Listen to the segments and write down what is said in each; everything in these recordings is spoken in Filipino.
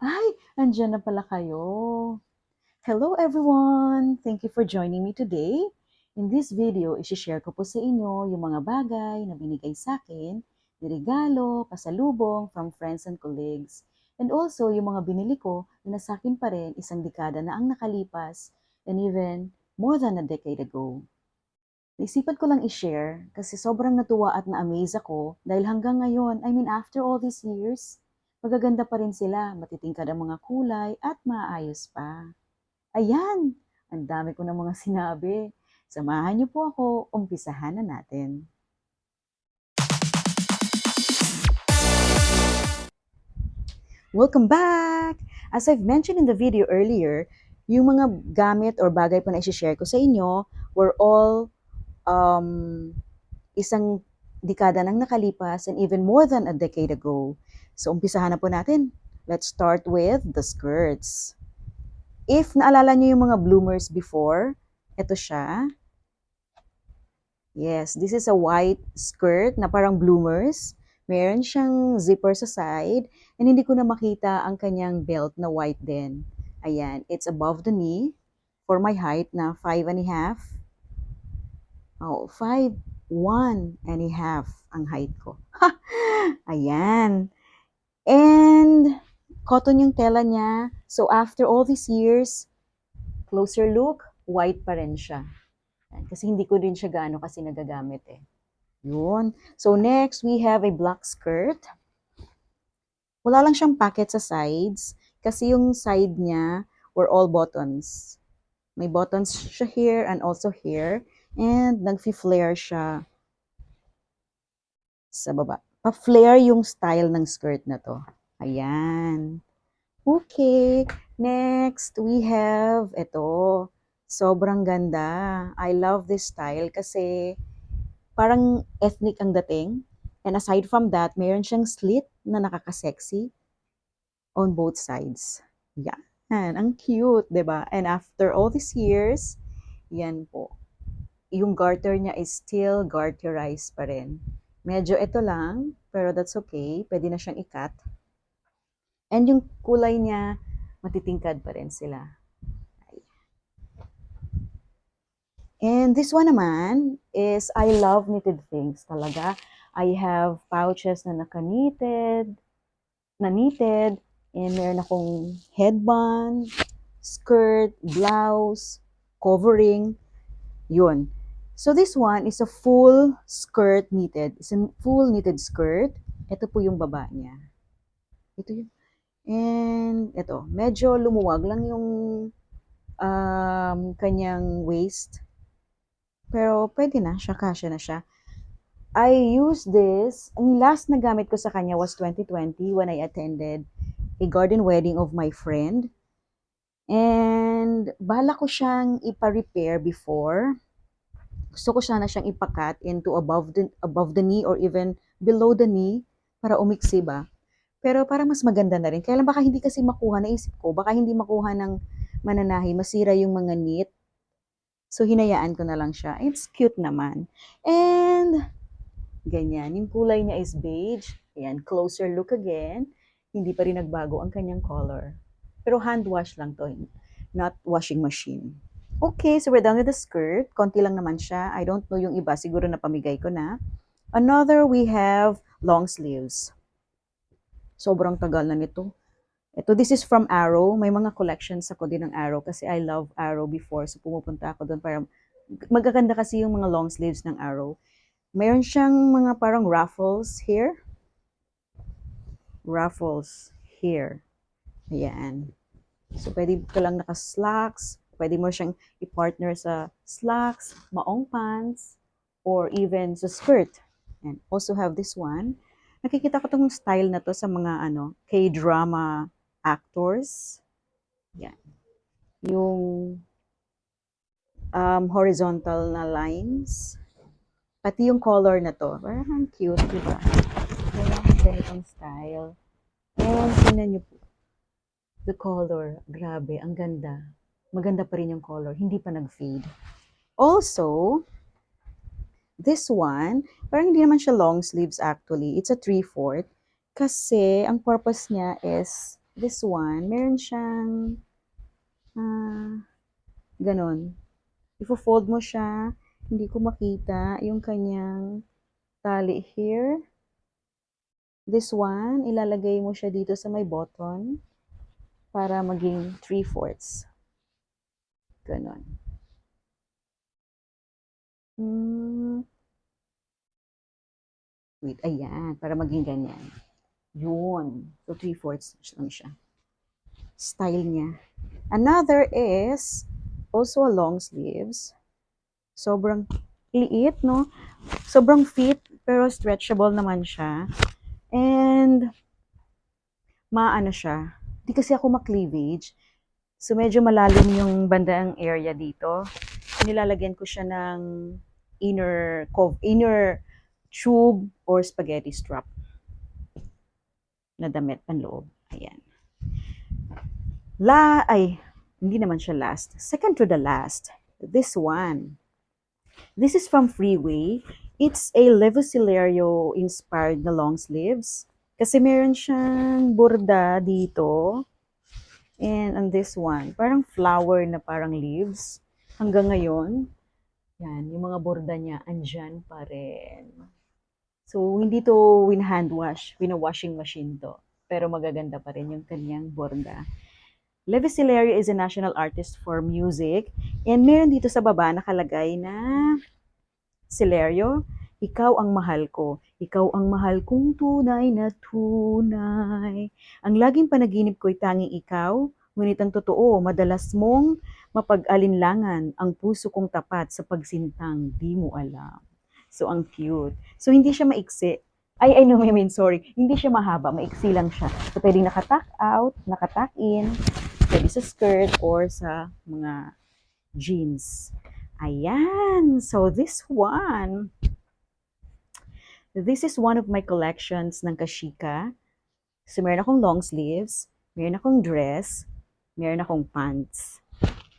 Ay, andyan na pala kayo. Hello everyone! Thank you for joining me today. In this video, isi-share ko po sa inyo yung mga bagay na binigay sa akin, regalo, pasalubong from friends and colleagues. And also, yung mga binili ko na nasa akin pa rin isang dekada na ang nakalipas and even more than a decade ago. Naisipan ko lang i-share kasi sobrang natuwa at na-amaze ako dahil hanggang ngayon, I mean after all these years, magaganda pa rin sila, matitingkad ang mga kulay at maayos pa. Ayan, ang dami ko ng mga sinabi. Samahan niyo po ako, umpisahan na natin. Welcome back! As I've mentioned in the video earlier, yung mga gamit or bagay po na isi-share ko sa inyo were all um, isang dekada nang nakalipas and even more than a decade ago. So, umpisahan na po natin. Let's start with the skirts. If naalala niyo yung mga bloomers before, ito siya. Yes, this is a white skirt na parang bloomers. Meron siyang zipper sa side and hindi ko na makita ang kanyang belt na white din. Ayan, it's above the knee for my height na five and a half. Oh, five, one and a half ang height ko. Ha! Ayan. And cotton yung tela niya. So after all these years, closer look, white pa rin siya. Kasi hindi ko din siya gaano kasi nagagamit eh. Yun. So next, we have a black skirt. Wala lang siyang pocket sa sides kasi yung side niya were all buttons. May buttons siya here and also here. And nag-flare siya sa baba. Pa-flare yung style ng skirt na to. Ayan. Okay. Next, we have ito. Sobrang ganda. I love this style kasi parang ethnic ang dating. And aside from that, mayroon siyang slit na nakaka-sexy on both sides. Yan. Ang cute, ba? And after all these years, yan po. Yung garter niya is still garterized pa rin. Medyo ito lang, pero that's okay. Pwede na siyang ikat. And yung kulay niya, matitingkad pa rin sila. And this one naman is I love knitted things talaga. I have pouches na naka-knitted, na knitted, and meron akong headband, skirt, blouse, covering, yun. So this one is a full skirt knitted. It's a full knitted skirt. Ito po yung baba niya. Ito yun. And ito, medyo lumuwag lang yung um, kanyang waist. Pero pwede na siya, kasya na siya. I used this, ang last na gamit ko sa kanya was 2020 when I attended a garden wedding of my friend. And bala ko siyang ipa-repair before. Gusto ko sana siyang ipakat into above the, above the knee or even below the knee para umiksi ba. Pero para mas maganda na rin. Kaya lang baka hindi kasi makuha, naisip ko, baka hindi makuha ng mananahi, masira yung mga knit. So, hinayaan ko na lang siya. It's cute naman. And, ganyan. Yung kulay niya is beige. Ayan, closer look again. Hindi pa rin nagbago ang kanyang color. Pero hand wash lang to, not washing machine. Okay, so we're done with the skirt. Konti lang naman siya. I don't know yung iba. Siguro na pamigay ko na. Another, we have long sleeves. Sobrang tagal na nito. Ito, this is from Arrow. May mga collections ako din ng Arrow kasi I love Arrow before. So pumupunta ako doon para magaganda kasi yung mga long sleeves ng Arrow. Mayroon siyang mga parang ruffles here. Ruffles here. Ayan. So pwede ka lang naka-slacks. Pwede mo siyang i-partner sa slacks, maong pants, or even sa skirt. And also have this one. Nakikita ko tong style na to sa mga ano, K-drama actors. Yan. Yung um, horizontal na lines. Pati yung color na to. Parang cute, di ba? Ganitong style. And tingnan niyo po. The color, grabe, ang ganda. Maganda pa rin yung color, hindi pa nag-fade. Also, this one, parang hindi naman siya long sleeves actually. It's a 3-4 kasi ang purpose niya is this one, meron siyang, ah, ganon. Ifo-fold mo siya, hindi ko makita yung kanyang tali here. This one, ilalagay mo siya dito sa may button para maging 3 fourths. Ganon. Hmm. Wait, ayan, para maging ganyan. Yun. So, 3 fourths lang siya. Style niya. Another is also a long sleeves. Sobrang liit, no? Sobrang fit, pero stretchable naman siya. And, maano siya. Di kasi ako ma-cleavage. So, medyo malalim yung bandang area dito. Nilalagyan ko siya ng inner, cov inner tube or spaghetti strap na damit panloob. Ayan. La, ay, hindi naman siya last. Second to the last. This one. This is from Freeway. It's a Levosilario inspired na long sleeves. Kasi meron siyang borda dito. And on this one, parang flower na parang leaves. Hanggang ngayon, yan, yung mga borda niya, andyan pa rin. So, hindi to win-hand wash, wina-washing machine to. Pero magaganda pa rin yung kanyang borda. Levi Silerio is a national artist for music. And meron dito sa baba nakalagay na Silerio, ikaw ang mahal ko. Ikaw ang mahal kong tunay na tunay. Ang laging panaginip ko'y tanging ikaw, ngunit ang totoo, madalas mong mapag-alinlangan ang puso kong tapat sa pagsintang di mo alam. So, ang cute. So, hindi siya maiksi. Ay, I know, I mean, sorry. Hindi siya mahaba. Maiksi lang siya. So, pwedeng nakatak out, nakatak in, pwede sa skirt or sa mga jeans. Ayan. So, this one. This is one of my collections ng Kashika. So, meron akong long sleeves, meron akong dress, meron akong pants.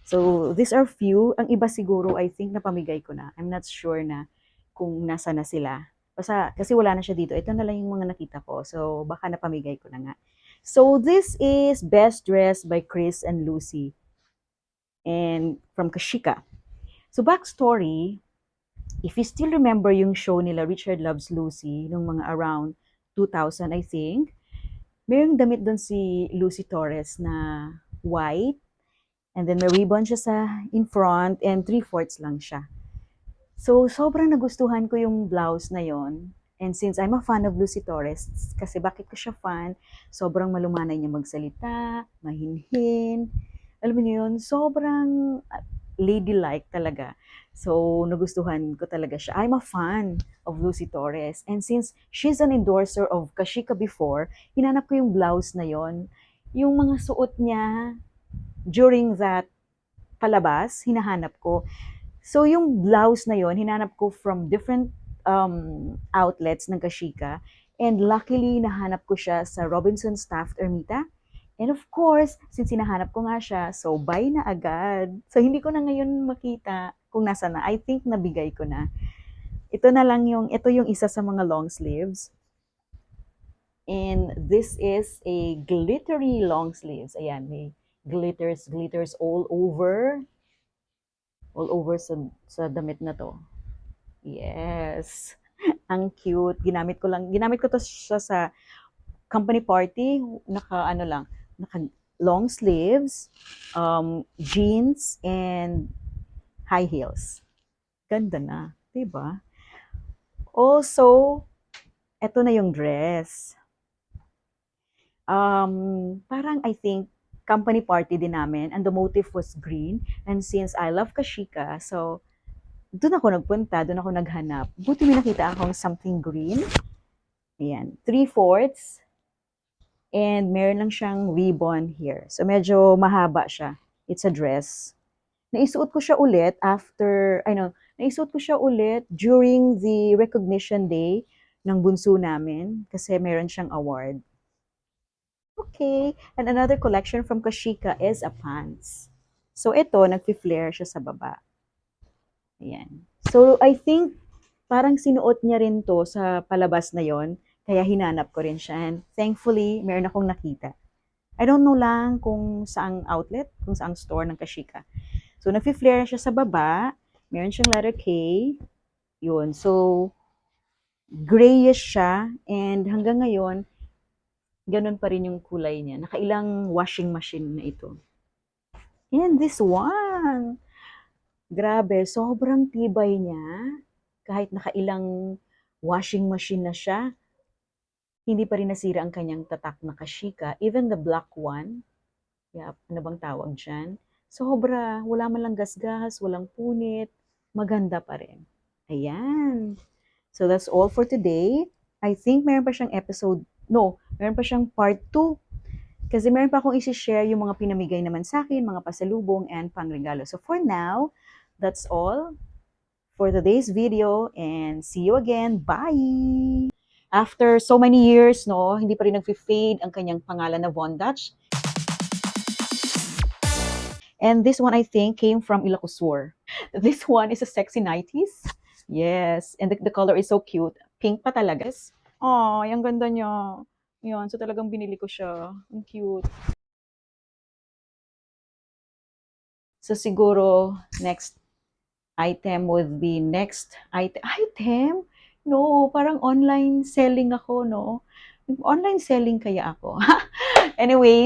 So, these are few. Ang iba siguro, I think, napamigay ko na. I'm not sure na kung nasa na sila. Basta, kasi wala na siya dito. Ito na lang yung mga nakita ko. So, baka napamigay ko na nga. So, this is Best Dress by Chris and Lucy. And from Kashika. So, backstory, if you still remember yung show nila, Richard Loves Lucy, nung mga around 2000, I think, mayroong damit doon si Lucy Torres na white, and then may ribbon siya sa in front, and three-fourths lang siya. So, sobrang nagustuhan ko yung blouse na yon. And since I'm a fan of Lucy Torres, kasi bakit ko siya fan, sobrang malumanay niya magsalita, mahinhin. Alam mo yun, sobrang ladylike talaga. So, nagustuhan ko talaga siya. I'm a fan of Lucy Torres. And since she's an endorser of Kashika before, hinanap ko yung blouse na yon. Yung mga suot niya during that palabas, hinahanap ko. So, yung blouse na yon hinanap ko from different um, outlets ng Kashika. And luckily, nahanap ko siya sa Robinson Staff Ermita. And of course, since hinahanap ko nga siya, so buy na agad. So, hindi ko na ngayon makita kung nasa na. I think nabigay ko na. Ito na lang yung, ito yung isa sa mga long sleeves. And this is a glittery long sleeves. Ayan, may glitters, glitters all over. All over sa, sa damit na to. Yes. Ang cute. Ginamit ko lang, ginamit ko to siya sa company party. Naka, ano lang, naka long sleeves, um, jeans, and high heels. Ganda na, 'di ba? Also, eto na yung dress. Um, parang I think company party din namin and the motive was green and since I love Kashika, so doon ako nagpunta, doon ako naghanap. Buti may nakita akong something green. Ayan, three-fourths. And meron lang siyang ribbon here. So medyo mahaba siya. It's a dress. Naisuot ko siya ulit after, I know, naisuot ko siya ulit during the recognition day ng bunso namin kasi meron siyang award. Okay. And another collection from Kashika is a pants. So ito, nagfi-flare siya sa baba. Ayan. So I think parang sinuot niya rin to sa palabas na yon kaya hinanap ko rin siya. And thankfully, meron akong nakita. I don't know lang kung saang outlet, kung saang store ng Kashika. So, nag-flare siya sa baba. Meron siyang letter K. Yun. So, grayish siya. And hanggang ngayon, ganun pa rin yung kulay niya. Nakailang washing machine na ito. And this one, grabe, sobrang tibay niya. Kahit nakailang washing machine na siya, hindi pa rin nasira ang kanyang tatak na kashika. Even the black one, yeah, ano bang tawag dyan? Sobra, wala man lang gasgas, walang punit, maganda pa rin. Ayan. So that's all for today. I think meron pa siyang episode, no, meron pa siyang part 2. Kasi meron pa akong isi-share yung mga pinamigay naman sa akin, mga pasalubong and pangregalo. So for now, that's all for today's video and see you again. Bye! After so many years, no, hindi pa rin nag-fade ang kanyang pangalan na Von Dutch. And this one, I think, came from Ilocosur. This one is a sexy 90s. Yes, and the, the color is so cute. Pink pa talaga. Oh, ang ganda niya. Yan, so talagang binili ko siya. Ang cute. So siguro, next item would be next item. Item? No, parang online selling ako, no? Online selling kaya ako. anyway,